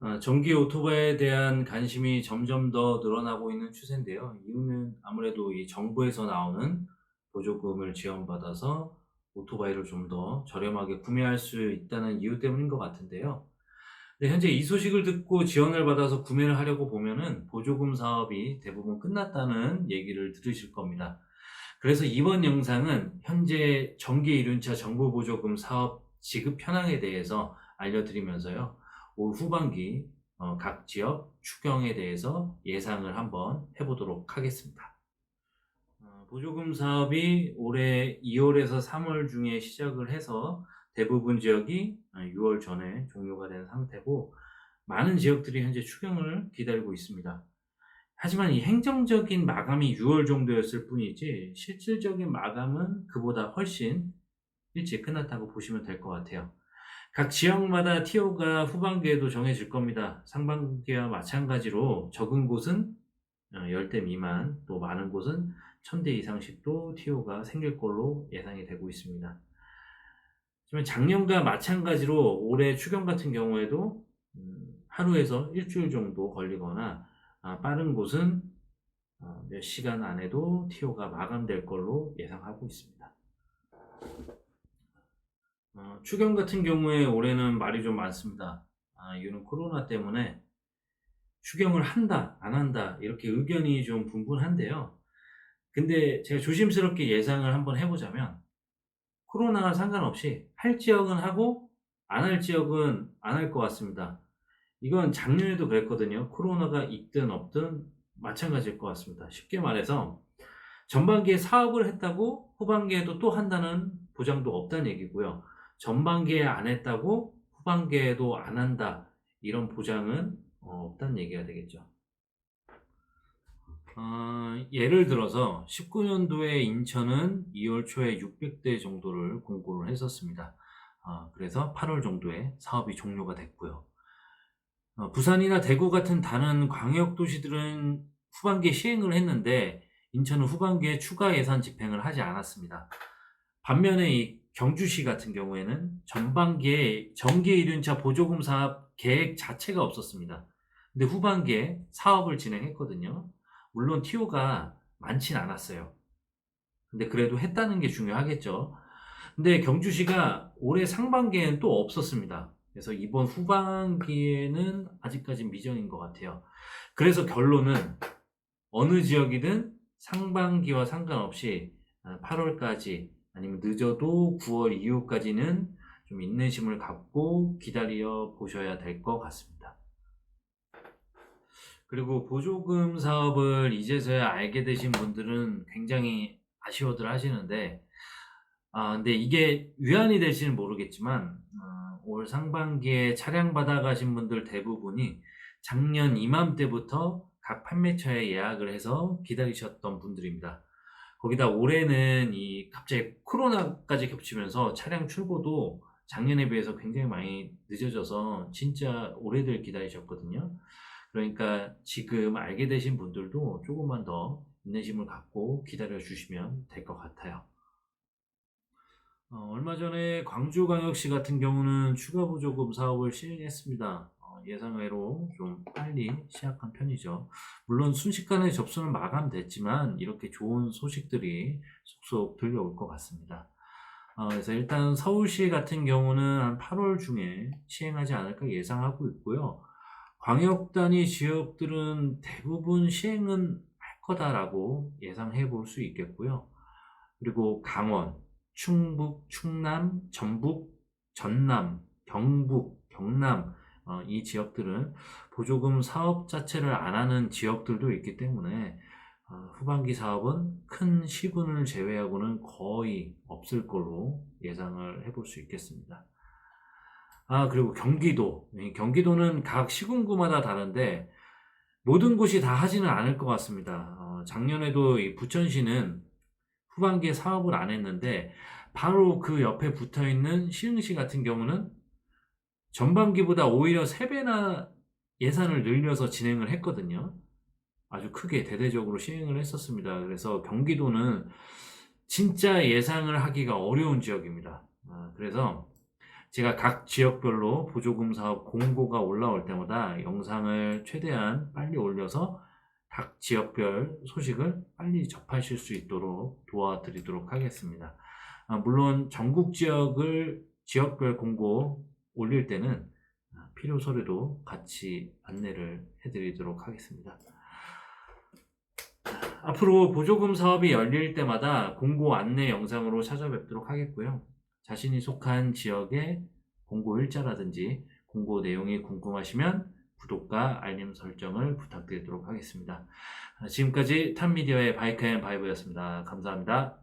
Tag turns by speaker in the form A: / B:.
A: 어, 전기 오토바이에 대한 관심이 점점 더 늘어나고 있는 추세인데요. 이유는 아무래도 이 정부에서 나오는 보조금을 지원받아서 오토바이를 좀 더 저렴하게 구매할 수 있다는 이유 때문인 것 같은데요. 현재 이 소식을 듣고 지원을 받아서 구매를 하려고 보면은 보조금 사업이 대부분 끝났다는 얘기를 들으실 겁니다. 그래서 이번 영상은 현재 전기 이륜차 정부 보조금 사업 지급 현황에 대해서 알려드리면서요. 올 후반기 어, 각 지역 추경에 대해서 예상을 한번 해보도록 하겠습니다. 어, 보조금 사업이 올해 2월에서 3월 중에 시작을 해서 대부분 지역이 6월 전에 종료가 된 상태고 많은 지역들이 현재 추경을 기다리고 있습니다. 하지만 이 행정적인 마감이 6월 정도였을 뿐이지 실질적인 마감은 그보다 훨씬 일찍 끝났다고 보시면 될 것 같아요. 각 지역마다 TO가 후반기에도 정해질 겁니다. 상반기와 마찬가지로 적은 곳은 10대 미만, 또 많은 곳은 1000대 이상씩도 TO가 생길 걸로 예상이 되고 있습니다. 하지만 작년과 마찬가지로 올해 추경 같은 경우에도 음, 하루에서 일주일 정도 걸리거나 아, 빠른 곳은 어, 몇 시간 안에도 TO가 마감될 걸로 예상하고 있습니다. 어, 추경 같은 경우에 올해는 말이 좀 많습니다. 아, 이유는 코로나 때문에 추경을 한다, 안 한다, 이렇게 의견이 좀 분분한데요. 근데 제가 조심스럽게 예상을 한번 해보자면, 코로나와 상관없이 할 지역은 하고, 안 할 지역은 안 할 것 같습니다. 이건 작년에도 그랬거든요. 코로나가 있든 없든 마찬가지일 것 같습니다. 쉽게 말해서, 전반기에 사업을 했다고 후반기에도 또 한다는 보장도 없다는 얘기고요. 전반기에 안 했다고 후반기에도 안 한다. 이런 보장은 어, 없다는 얘기가 되겠죠. 어, 예를 들어서 19년도에 인천은 2월 초에 600대 정도를 공고를 했었습니다. 어, 그래서 8월 정도에 사업이 종료가 됐고요. 어, 부산이나 대구 같은 다른 광역 도시들은 후반기에 시행을 했는데 인천은 후반기에 추가 예산 집행을 하지 않았습니다. 반면에 이 경주시 같은 경우에는 전반기에 전기 이륜차 보조금 사업 계획 자체가 없었습니다. 근데 후반기에 사업을 진행했거든요. 물론 TO가 많진 않았어요. 근데 그래도 했다는 게 중요하겠죠. 근데 경주시가 올해 상반기에는 또 없었습니다. 그래서 이번 후반기에는 아직까지 미정인 것 같아요. 그래서 결론은 어느 지역이든 상반기와 상관없이 8월까지 아니면 늦어도 9월 이후까지는 좀 인내심을 갖고 기다려 보셔야 될 것 같습니다. 그리고 보조금 사업을 이제서야 알게 되신 분들은 굉장히 아쉬워들 하시는데, 아, 근데 이게 위안이 될지는 모르겠지만, 어, 올 상반기에 차량 받아가신 분들 대부분이 작년 이맘때부터 각 판매처에 예약을 해서 기다리셨던 분들입니다. 거기다 올해는 이 갑자기 코로나까지 겹치면서 차량 출고도 작년에 비해서 굉장히 많이 늦어져서 진짜 오래들 기다리셨거든요. 그러니까 지금 알게 되신 분들도 조금만 더 인내심을 갖고 기다려 주시면 될 것 같아요. 어, 얼마 전에 광주광역시 같은 경우는 추가 보조금 사업을 시행했습니다. 어, 예상외로 좀 빨리 시작한 편이죠. 물론 순식간에 접수는 마감됐지만 이렇게 좋은 소식들이 속속 들려올 것 같습니다. 어, 그래서 일단 서울시 같은 경우는 한 8월 중에 시행하지 않을까 예상하고 있고요. 광역 단위 지역들은 대부분 시행은 할 거다라고 예상해 볼 수 있겠고요. 그리고 강원, 충북, 충남, 전북, 전남, 경북, 경남 어, 이 지역들은 보조금 사업 자체를 안 하는 지역들도 있기 때문에 어, 후반기 사업은 큰 시군을 제외하고는 거의 없을 걸로 예상을 해볼 수 있겠습니다. 아, 그리고 경기도. 이 경기도는 각 시군구마다 다른데 모든 곳이 다 하지는 않을 것 같습니다. 어, 작년에도 이 부천시는 후반기에 사업을 안 했는데 바로 그 옆에 붙어 있는 시흥시 같은 경우는 전반기보다 오히려 3배나 예산을 늘려서 진행을 했거든요. 아주 크게 대대적으로 시행을 했었습니다. 그래서 경기도는 진짜 예상을 하기가 어려운 지역입니다. 아, 그래서 제가 각 지역별로 보조금 사업 공고가 올라올 때마다 영상을 최대한 빨리 올려서 각 지역별 소식을 빨리 접하실 수 있도록 도와드리도록 하겠습니다. 아, 물론 전국 지역을 지역별 공고 올릴 때는 아, 필요 서류도 같이 안내를 해드리도록 하겠습니다. 앞으로 보조금 사업이 열릴 때마다 공고 안내 영상으로 찾아뵙도록 하겠고요. 자신이 속한 지역의 공고 일자라든지 공고 내용이 궁금하시면 구독과 알림 설정을 부탁드리도록 하겠습니다. 아, 지금까지 탑미디어의 바이크 앤 바이브였습니다. 감사합니다.